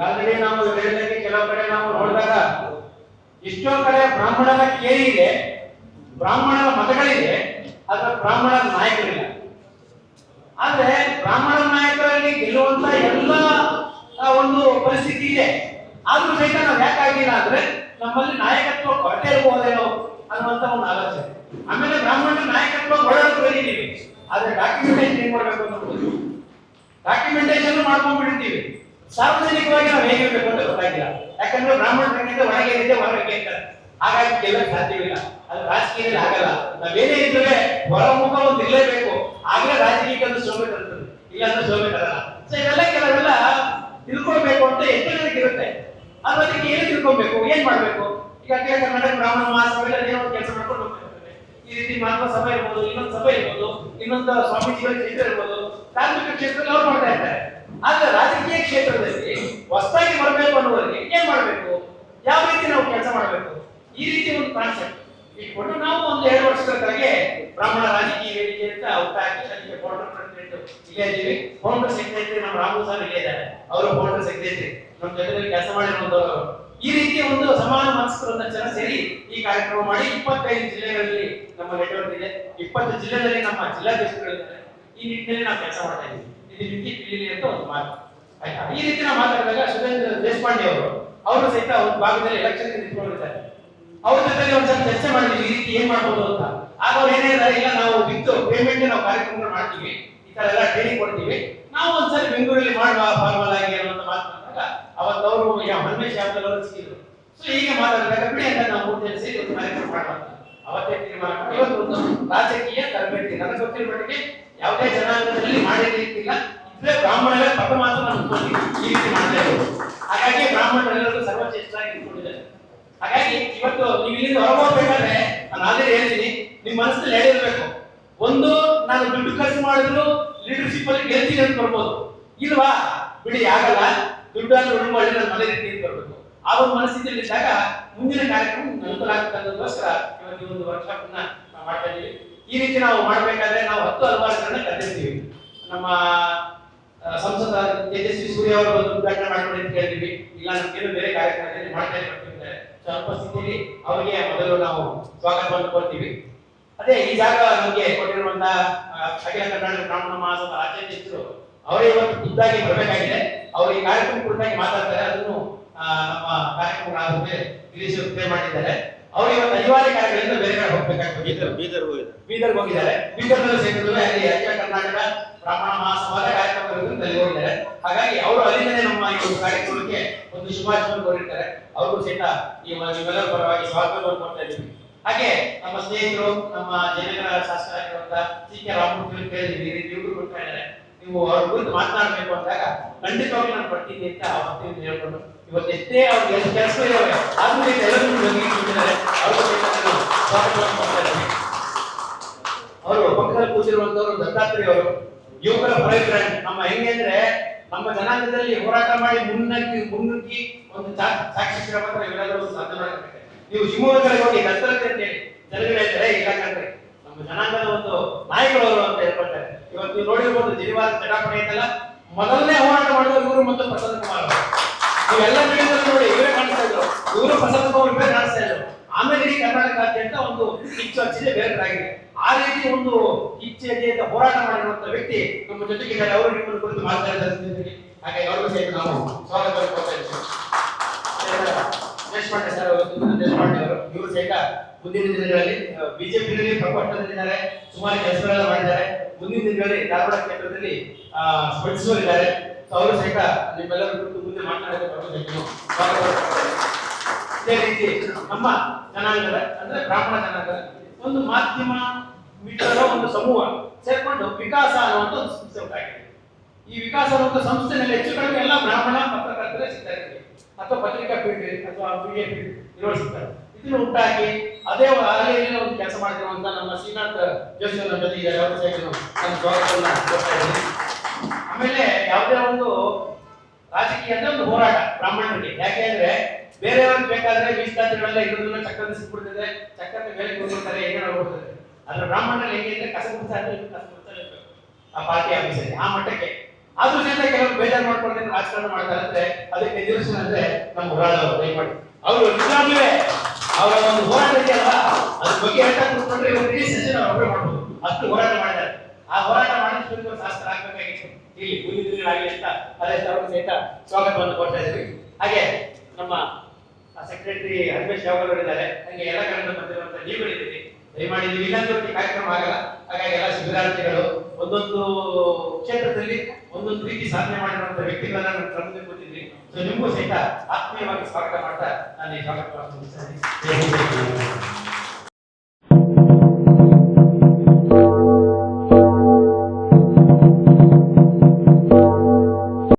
Already ನಾವು ಹೇಳಿದಂಗೆ ಕೆಲವು ಕಡೆ ನಾವು ನೋಡಿದಾಗ ಎಷ್ಟೋ ಕಡೆ ಬ್ರಾಹ್ಮಣರ ಕೇರಿ ಇದೆ, ಬ್ರಾಹ್ಮಣರ ಮತಗಳಿದೆ, ಆದ್ರೆ ಬ್ರಾಹ್ಮಣ ನಾಯಕರಿಲ್ಲ. ಆದ್ರೆ ಬ್ರಾಹ್ಮಣ ನಾಯಕರಲ್ಲಿ ಗೆಲ್ಲುವಂತ ಎಲ್ಲ ಒಂದು ಪರಿಸ್ಥಿತಿ ಇದೆ. ಆದ್ರೂ ಸಹಿತ ನಾವು ಯಾಕಾಗಿಲ್ಲ ಅಂದ್ರೆ ನಮ್ಮಲ್ಲಿ ನಾಯಕತ್ವ ಕೊರತೆ ಇರಬಹುದೇನೋ ಅನ್ನುವಂತ ಒಂದು ಆಲೋಚನೆ ಆಮೇಲೆ ಬ್ರಾಹ್ಮಣ ನಾಯಕತ್ವ ಒಳಗೆ ಬೆಳೀತೀವಿ ಆದ್ರೆ ಡಾಕ್ಯುಮೆಂಟೇಶನ್ ಏನ್ ಮಾಡ್ಬೇಕು ಅನ್ನೋದು ಡಾಕ್ಯುಮೆಂಟೇಶನ್ ಮಾಡ್ಕೊಂಡ್ಬಿಡ್ತೀವಿ ಸಾರ್ವಜನಿಕವಾಗಿ ನಾವು ಹೇಗಿರ್ಬೇಕು ಅಂತ ಗೊತ್ತಾಗಿಲ್ಲ ಯಾಕಂದ್ರೆ ಬ್ರಾಹ್ಮಣರಿಂದ ಒಳಗೆ ಇದೆ ಹೊರಗೆ ಹಾಗಾಗಿ ಕೆಲವೇ ಸಾಧ್ಯವಿಲ್ಲ. ಅದು ರಾಜಕೀಯದಲ್ಲಿ ಆಗಲ್ಲ. ನಾವೇನೇ ಇದ್ರೆ ಹೊರಮುಖ ಒಂದು ಇರಲೇಬೇಕು. ಆಗಲೇ ರಾಜಕೀಯಕ್ಕೆ ಒಂದು ಶೋಭೆ ತರ್ತದೆ ಇಲ್ಲ ಅಂದ್ರೆ ಶೋಭೆ ತರಲ್ಲ ಸೊ ಇವೆಲ್ಲ ಕೆಲವೆಲ್ಲ ತಿಳ್ಕೊಳ್ಬೇಕು ಅಂತ ಎಚ್ಚರಿಕೆ ಇರುತ್ತೆ. ಅದ್ರ ಅದಕ್ಕೆ ಏನು ತಿಳ್ಕೊಬೇಕು ಏನ್ ಮಾಡ್ಬೇಕು? ಈಗ ಅಖಿಲ ಕರ್ನಾಟಕ ಬ್ರಾಹ್ಮಣ ಮಹಾಸಭೆಯಲ್ಲಿ ಅದೇನೋ ಒಂದು ಕೆಲಸ ಮಾಡ್ಕೊಂಡು ಹೋಗ್ತಾರೆ ಈ ರೀತಿ ಮಹಾತ್ಮ ಸಭೆ ಇರ್ಬೋದು, ಇನ್ನೊಂದು ಸಭೆ ಇರ್ಬೋದು, ಇನ್ನೊಂದು ಸ್ವಾಮೀಜಿಗಳ ಕ್ಷೇತ್ರ ಇರ್ಬೋದು ಧಾರ್ಮಿಕ ಕ್ಷೇತ್ರದಲ್ಲಿ ಅವ್ರು ಮಾಡ್ತಾ ಇರ್ತಾರೆ. ಆದ್ರೆ ರಾಜಕೀಯ ಕ್ಷೇತ್ರದಲ್ಲಿ ಹೊಸದಾಗಿ ಬರಬೇಕು ಅನ್ನೋರಿಗೆ ಏನ್ ಮಾಡಬೇಕು? ಯಾವ ರೀತಿ ನಾವು ಕೆಲಸ ಮಾಡಬೇಕು? ಈ ರೀತಿ ಒಂದು ಕಾನ್ಸೆಪ್ಟ್ ಇಟ್ಕೊಂಡು ನಾವು ಒಂದು ಎರಡು ವರ್ಷದ ಕೆಳಗೆ ಬ್ರಾಹ್ಮಣ ರಾಜಕೀಯ ವೇದಿಕೆ ಅಂತ ಹುಟ್ಟಾಕಿ ಅದಕ್ಕೆ ಫೌಂಡರ್ ಪ್ರೆಸಿಡೆಂಟ್ ಇಲ್ಲೇ ಇದ್ದೀವಿ. ಫೌಂಡರ್ ಸೆಕ್ರೆಟರಿ ನಮ್ಮ ರಾಮು ಸರ್ ಇಲ್ಲೇ ಇದ್ದಾರೆ. ಅವರು ಫೌಂಡರ್ ಸೆಕ್ರೆಟರಿ ನಮ್ಮ ಜೊತೆ ಕೆಲಸ ಮಾಡಿರುವಂತವರು ಈ ರೀತಿ ಒಂದು ಸಮಾನ ಮನಸ್ಕರು ಅಂತ ಜನ ಸೇರಿ ಈ ಕಾರ್ಯಕ್ರಮ ಮಾಡಿ ಇಪ್ಪತ್ತೈದು ಜಿಲ್ಲೆಗಳಲ್ಲಿ ನಮ್ಮ ನೆಟ್ವರ್ಕ್ ಇದೆ. ಇಪ್ಪತ್ತು ಜಿಲ್ಲೆಗಳಲ್ಲಿ ನಮ್ಮ ಜಿಲ್ಲಾಧ್ಯಕ್ಷಗಳಿದ್ದಾರೆ ಈ ನಿಟ್ಟಿನಲ್ಲಿ ನಾವು ಕೆಲಸ ಮಾಡ್ತಾ ಇದ್ದೀವಿ. ಇದು ನಿಮಗೆ ಅಂತ ಒಂದು ಮಾತು ಆಯ್ತಾ? ಈ ರೀತಿ ನಾವು ಮಾತಾಡಿದಾಗ ಸುರೇಂದ್ರ ದೇಶಪಾಂಡೆ ಅವರು ಅವರು ಸಹಿತ ಒಂದು ಭಾಗದಲ್ಲಿ ಎಲೆಕ್ಷನ್ ನಿಂತ್ಕೊಂಡಿದ್ದಾರೆ. ಅವ್ರ ಜೊತೆಗೆ ಒಂದ್ಸಲ ಚರ್ಚೆ ಮಾಡಿದ್ವಿ ಈ ರೀತಿ ಏನ್ ಮಾಡ್ಬೋದು ಅಂತ. ಆಗ ಅವ್ರು ಏನೇ ಹೇಳಿದ್ದಾರೆ, ಇಲ್ಲ ನಾವು ಬಿತ್ತು ಪೇಮೆಂಟ್ ನಾವು ಕಾರ್ಯಕ್ರಮಗಳು ಮಾಡ್ತೀವಿ ಈ ತರ ಎಲ್ಲ ಟ್ರೈನಿಂಗ್ ಕೊಡ್ತೀವಿ. ನಾವು ಒಂದ್ಸಲ ಬೆಂಗಳೂರಲ್ಲಿ ಮಾಡುವ ಫಾರ್ಮಲ್ ಆಗಿ ಅನ್ನುವಂತ ಮಾತು ಬಂದಾಗ ಅವತ್ತು ಅವರು ಹನುಮೇಶ್ ಯಾದವ್ ಅವರು ಸಿಕ್ಕಿದ್ರು. ಸೊ ಹೀಗೆ ಮಾತಾಡಿದಾಗ ಬಿಡಿ ಅಂತ ನಾವು ಮೂರು ಜನ ಸೇರಿ ಒಂದು ಕಾರ್ಯಕ್ರಮ ಮಾಡೋಣ ಅವತ್ತೇ ತೀರ್ಮಾನ ಮಾಡಿ ಇವತ್ತು ಒಂದು ರಾಜಕೀಯ ತರಬೇತಿ ನನಗೆ ಗೊತ್ತಿರೋ ಮಟ್ಟಿಗೆ ಯಾವುದೇ ಜನಾಂಗದಲ್ಲಿ ಇದ್ರೆ ಬ್ರಾಹ್ಮಣರೇ ಪ್ರಥಮ ಮಾತ್ರ ಅನ್ಕೊಂಡು ಈ ರೀತಿ ಮಾಡ್ತಾ ಹಾಗಾಗಿ ಬ್ರಾಹ್ಮಣರೆಲ್ಲರೂ ಸರ್ವಶ್ರೇಷ್ಠರಾಗಿ ಇಟ್ಕೊಂಡಿದ್ದಾರೆ ಹಾಗಾಗಿ ಇವತ್ತು ನೀವು ಇಲ್ಲಿಂದ ಹೊರಗೋಗ್ಬೇಕಾದ್ರೆ ನಾನು ಅದೇ ಹೇಳ್ತೀನಿ ನಿಮ್ಮ ಮನಸ್ಸಲ್ಲಿ ಹೇಳಿರ್ಬೇಕು ಒಂದು, ನಾನು ದುಡ್ಡು ಖರ್ಚು ಮಾಡಿದ್ರು ಲೀಡರ್ಶಿಪ್ ಅಲ್ಲಿ ಗೆಲ್ತೀನಿ ಅಂತ ಬರ್ಬೋದು. ಇಲ್ವಾ? ಬಿಡಿ, ಆಗಲ್ಲ. ದುಡ್ಡು ಅಂದ್ರೆ ಉಳುಮೆ ಮಾಡಿ ನನ್ನ ಮನೆ ಅಂತ ಬರ್ಬೇಕು. ಆ ಒಂದು ಮನಸ್ಥಿತಿಯಲ್ಲಿ ಇದ್ದಾಗ ಮುಂದಿನ ಕಾರ್ಯಕ್ರಮ ಅನುಕೂಲ ಆಗ್ತಕ್ಕಂಥದ್ದೋಸ್ಕರ ಇವತ್ತು ಒಂದು ವರ್ಕ್ಶಾಪ್ ಅನ್ನ ಮಾಡ್ತಾ ಇದ್ದೀವಿ ಈ ರೀತಿ ನಾವು ಮಾಡಬೇಕಾದ್ರೆ ನಾವು ಹತ್ತು ಹಲವಾರುಗಳನ್ನ ಕರೆದಿರ್ತೀವಿ. ನಮ್ಮ ಸಂಸದ ತೇಜಸ್ವಿ ಸೂರ್ಯ ಅವರು ಬಂದು ಉದ್ಘಾಟನೆ ಮಾಡ್ಕೊಂಡು ಅಂತ ಕೇಳಿದ್ವಿ ಇಲ್ಲ ನಮ್ಗೇನು ಬೇರೆ ಕಾರ್ಯಕ್ರಮದಲ್ಲಿ ಮಾಡ್ತಾ ಇರ್ತಾರೆ ಸೊ ಅನುಪಸ್ಥಿತಿಯಲ್ಲಿ ಅವರಿಗೆ ಮೊದಲು ನಾವು ಸ್ವಾಗತವನ್ನು ಕೊಡ್ತೀವಿ ಅದೇ ಈ ಜಾಗ ನಮಗೆ ಕೊಟ್ಟಿರುವಂತಹ ಅಖಿಲ ಕರ್ನಾಟಕ ಬ್ರಾಹ್ಮಣ ಮಹಾಸಭಾ ರಾಜ್ಯಾಧ್ಯಕ್ಷರು ಅವರೇ ಇವತ್ತು ಖುದ್ದಾಗಿ ಬರಬೇಕಾಗಿದೆ. ಅವರು ಈ ಕಾರ್ಯಕ್ರಮ ಕುರಿತಾಗಿ ಮಾತಾಡ್ತಾರೆ. ಅದನ್ನು ನಮ್ಮ ಕಾರ್ಯಕ್ರಮಗಳಾದ್ರೆ ತಿಳಿಸಿ ಪ್ಲೇ ಮಾಡಿದ್ದಾರೆ. ಅವರು ಇವತ್ತು ಅನಿವಾರ್ಯ ಕಾರ್ಯಗಳಿಂದ ಬೇರೆ ಕಡೆ ಹೋಗ್ಬೇಕಾಗ್ತದೆ. ಬೀದರ್ ಬೀದರ್ ಹೋಗಿದೆ ಬೀದರ್ಗೆ ಹೋಗಿದ್ದಾರೆ. ಬೀದರ್ ಸೇರಿದ್ರೆ ಅಲ್ಲಿ ಅಖಿಲ ಕರ್ನಾಟಕ ಬ್ರಾಹ್ಮಣ ಮಹಾಸಭಾದ ಕಾರ್ಯಕ್ರಮ ಇರೋದ್ರಿಂದ ಅಲ್ಲಿ ಹೋಗಿದ್ದಾರೆ. ಹಾಗಾಗಿ ಅವರು ಅಲ್ಲಿಂದಲೇ ನಮ್ಮ ಈ ಒಂದು ಕಾರ್ಯಕ್ರಮಕ್ಕೆ ಒಂದು ಶುಭಾಶಯವನ್ನು ಕೋರಿರ್ತಾರೆ. ಅವ್ರಿಗೂ ಸಹಿತ ಈ ಇವೆಲ್ಲರ ಪರವಾಗಿ ಸ್ವಾಗತವನ್ನು ಕೊಡ್ತಾ ಇದ್ದೀವಿ. ಹಾಗೆ ನಮ್ಮ ಸ್ನೇಹಿತರು, ನಮ್ಮ ಜಯನಗರ ಶಾಸಕರಾಗಿರುವಂತ ಸಿ ಕೆ ರಾಮಮೂರ್ತಿ ಕೇಳಿದ್ವಿ ಇವರು ಕೊಡ್ತಾ ಇದ್ದಾರೆ. ನೀವು ಅವ್ರ ಕುರಿತು ಮಾತನಾಡಬೇಕು ಅಂದಾಗ ಖಂಡಿತವಾಗಿ ನಾನು ಬರ್ತೀನಿ ಅಂತ ಅವತ್ತಿಂದ ಹೇಳ್ಕೊಂಡು ಇವತ್ತು ಎಷ್ಟೇ ಅವ್ರಿಗೆ ಎಷ್ಟು ಕೆಲಸ ಇದ್ದಾವೆ ಆದ್ರೂ ಎಲ್ಲರೂ ಬಗ್ಗೆ ಅವ್ರಿಗೂ ಸಹಿತ ಸ್ವಾಗತವನ್ನು ಕೊಡ್ತಾ ಇದ್ದೀನಿ ಅವರು ಪಕ್ಕದಲ್ಲಿ ಕೂತಿರುವಂತವರು ದತ್ತಾತ್ರೇಯ ಅವರು. ಯುವಕರ ಪ್ರಯತ್ನ ನಮ್ಮ ಹೆಂಗೆ ಅಂದ್ರೆ ನಮ್ಮ ಜನಾಂಗದಲ್ಲಿ ಹೋರಾಟ ಮಾಡಿ ಮುನ್ನಕ್ಕಿ ಮುನ್ನುಗ್ಗಿ ಒಂದು ಸಾಕ್ಷಿ ಮಾತ್ರ ಇವೆಲ್ಲರೂ ಸಾಧ್ಯ ಸಾಧನೆ ಮಾಡಬೇಕು ನೀವು ಶಿವಮೊಗ್ಗದಲ್ಲಿ ಹೋಗಿ ದತ್ತರತೆ ಅಂತ ಹೇಳಿ. ಜನಗಳು ಹೇಳ್ತಾರೆ ಇಲ್ಲ ಕಂಡ್ರೆ ನಮ್ಮ ಜನಾಂಗದ ಒಂದು ನಾಯಕರು ಅವರು ಅಂತ ಹೇಳ್ಕೊಳ್ತಾರೆ. ಇವತ್ತು ನೀವು ನೋಡಿರ್ಬೋದು ಜನಿವಾರ ಚಟಾಪಣೆ ಐತಲ್ಲ. ಮೊದಲನೇ ಹೋರಾಟ ಮಾಡಿದ್ರು ಇವರು ಮತ್ತು ಪ್ರಸನ್ನ ಕುಮಾರ್. ನೀವೆಲ್ಲ ನೋಡಿ, ಇವರೇ ಕಾಣಿಸ್ತಾ ಇದ್ರು. ಇವರು ಪ್ರಸನ್ನ ಕುಮಾರ್ ಇವರೇ ಕಾಣಿಸ್ತಾ ಇದ್ರು. ಒಂದು ಕಿಚ್ಚು ಹಚ್ಚಿದೆ ಬೇರೆದಾಗಿದೆ. ಆ ರೀತಿ ಒಂದು ಅಂತ ಹೋರಾಟ ಮಾಡಿರುವಂತ ವ್ಯಕ್ತಿ ನಮ್ಮ ಜೊತೆಗೆ ಇದ್ದಾರೆ ಅವರು ನಿಮ್ಮನ್ನು ಕುರಿತು ಮಾತಾಡಿದ್ದಾರೆ ಹಾಗೆ ಅವರು ಸಹಿತ ನಾವು ಸ್ವಾಗತ ದೇಶಪಾಂಡೆ ಸರ್ ದೇಶಪಾಂಡೆ ಅವರು, ಇವರು ಸಹಿತ ಮುಂದಿನ ದಿನಗಳಲ್ಲಿ ಬಿಜೆಪಿಯಲ್ಲಿ ಪ್ರಕೋಷ್ಠದಲ್ಲಿದ್ದಾರೆ ಸುಮಾರು ಕೆಲಸಗಳೆಲ್ಲ ಮಾಡಿದ್ದಾರೆ. ಮುಂದಿನ ದಿನಗಳಲ್ಲಿ ಧಾರವಾಡ ಕ್ಷೇತ್ರದಲ್ಲಿ ಸ್ಪರ್ಧಿಸುವರಿದ್ದಾರೆ ಅವರು ಸಹಿತ ನಿಮ್ಮೆಲ್ಲರ ಕುರಿತು ಮುಂದೆ ಮಾತನಾಡಬೇಕು ಸ್ವಾಗತ ಇದೇ ರೀತಿ ನಮ್ಮ ಜನಾಂಗದ, ಅಂದ್ರೆ ಬ್ರಾಹ್ಮಣ ಜನಾಂಗದ ಒಂದು ಮಾಧ್ಯಮ ಮಿತ್ರರ ಒಂದು ಸಮೂಹ ಸೇರ್ಕೊಂಡು ವಿಕಾಸ ಅನ್ನುವಂಥ ಒಂದು ಸಂಸ್ಥೆ ಉಂಟಾಗಿದೆ. ಈ ವಿಕಾಸ ಅನ್ನುವಂಥ ಸಂಸ್ಥೆನಲ್ಲಿ ಹೆಚ್ಚು ಕಡಿಮೆ ಎಲ್ಲ ಬ್ರಾಹ್ಮಣ ಪತ್ರಕರ್ತರೇ ಸಿಗ್ತಾರೆ ಅಥವಾ ಪತ್ರಿಕಾ ಪೀಠ, ಅಥವಾ ಬಿಜೆಪಿ ಇರೋರು ನಿರ್ವಹಿಸುತ್ತಾರೆ ಇದನ್ನು ಉಂಟಾಗಿ ಅದೇ ಅಲೆಯಲ್ಲಿ ಒಂದು ಕೆಲಸ ಮಾಡಿರುವಂತ ನಮ್ಮ ಶ್ರೀನಾಥ್ ಜೋಶಿ ಜೊತೆ ಈಗ ಯಾವ ಸಹಿತ ನಾನು ಸ್ವಾಗತವನ್ನ ಆಮೇಲೆ ಯಾವುದೇ ಒಂದು ರಾಜಕೀಯ ಅಂದ್ರೆ ಒಂದು ಹೋರಾಟ ಬ್ರಾಹ್ಮಣರಿಗೆ. ಯಾಕೆ ಅಂದ್ರೆ ಬೇರೆಯವ್ರಿಗೆ ಬೇಕಾದ್ರೆ ಮೀಸಲಾತಿಗಳೆಲ್ಲ ಇರೋದನ್ನ ಚಕ್ರದ ಸಿಕ್ಬಿಡ್ತದೆ ಚಕ್ರದ ಮೇಲೆ ಕೂತ್ಕೊಳ್ತಾರೆ ಏನೇನೋ ಹೋಗ್ತದೆ. ಆದ್ರೆ ಬ್ರಾಹ್ಮಣ ಹೆಂಗೆ ಅಂದ್ರೆ ಕಸ ಗುಡ್ಸ ಅಂದ್ರೆ ಕಸ ಗುಡ್ಸಲೇ ಆ ಪಾರ್ಟಿ ಆಫೀಸಲ್ಲಿ ಆ ಮಟ್ಟಕ್ಕೆ ಆದ್ರೂ ಜೊತೆ ಕೆಲವರು ಬೇಜಾರು ಮಾಡ್ಕೊಂಡು ರಾಜಕಾರಣ ಮಾಡ್ತಾರೆ ಅಂದ್ರೆ ಅದಕ್ಕೆ ನಿದರ್ಶನ ಅಂದ್ರೆ ನಮ್ಮ ಹೋರಾಡೋರು ದಯಮಾಡಿ. ಅವರು ನಿಜವಾಗ್ಲೂ ಅವರ ಒಂದು ಹೋರಾಟ ಇದೆಯಲ್ಲ, ಅದ್ರ ಬಗ್ಗೆ ಹೇಳ್ತಾ ಕೂತ್ಕೊಂಡ್ರೆ ಒಂದು ಇಡೀ ಸೆಷನ್ ಅವ್ರು ಮಾಡ್ಬೋದು. ಅಷ್ಟು ಹೋರಾಟ ಮಾಡಿದ್ದಾರೆ. ಆ ಹೋರಾಟ ಮಾಡಿಸ್ಬೇಕು ಶಾಸ್ತ್ರ ಆಗ್ಬೇಕಾಗಿತ್ತು. ಇಲ್ಲಿ ಕೂಲಿದ್ರಿಗಳಾಗಲಿ ಅಂತ, ಅದೇ ಸ್ವಾಗತವನ್ನು ಕೊಡ್ತಾ ಇದ್ದೀವಿ. ಹಾಗೆ ನಮ್ಮ ಸೆಕ್ರೆಟರಿ ಹರಿಮೇಶ್ ಯಾವಾಗ ಇದ್ದಾರೆ. ಹಂಗೆ ಎಲ್ಲ ಕಡೆ ಬಂದಿರುವಂತ ನೀವುಗಳಿದ್ದೀರಿ ದಯಮಾಡಿ ನೀವು ಇಲ್ಲಾಂದ್ರೆ ಕಾರ್ಯಕ್ರಮ ಆಗಲ್ಲ. ಹಾಗಾಗಿ ಎಲ್ಲ ಶಿಬಿರಾರ್ಥಿಗಳು ಒಂದೊಂದು ಕ್ಷೇತ್ರದಲ್ಲಿ ಒಂದೊಂದು ರೀತಿ ಸಾಧನೆ ಮಾಡಿರುವಂತ ವ್ಯಕ್ತಿಗಳನ್ನ ನಾನು ಕ್ರಮದಲ್ಲಿ ಕೊಟ್ಟಿದ್ದೀನಿ ಸೊ ನಿಮಗೂ ಸಹಿತ ಆತ್ಮೀಯವಾಗಿ ಸ್ವಾಗತ ಮಾಡ್ತಾ ನಾನು ಈ ಸ್ವಾಗತ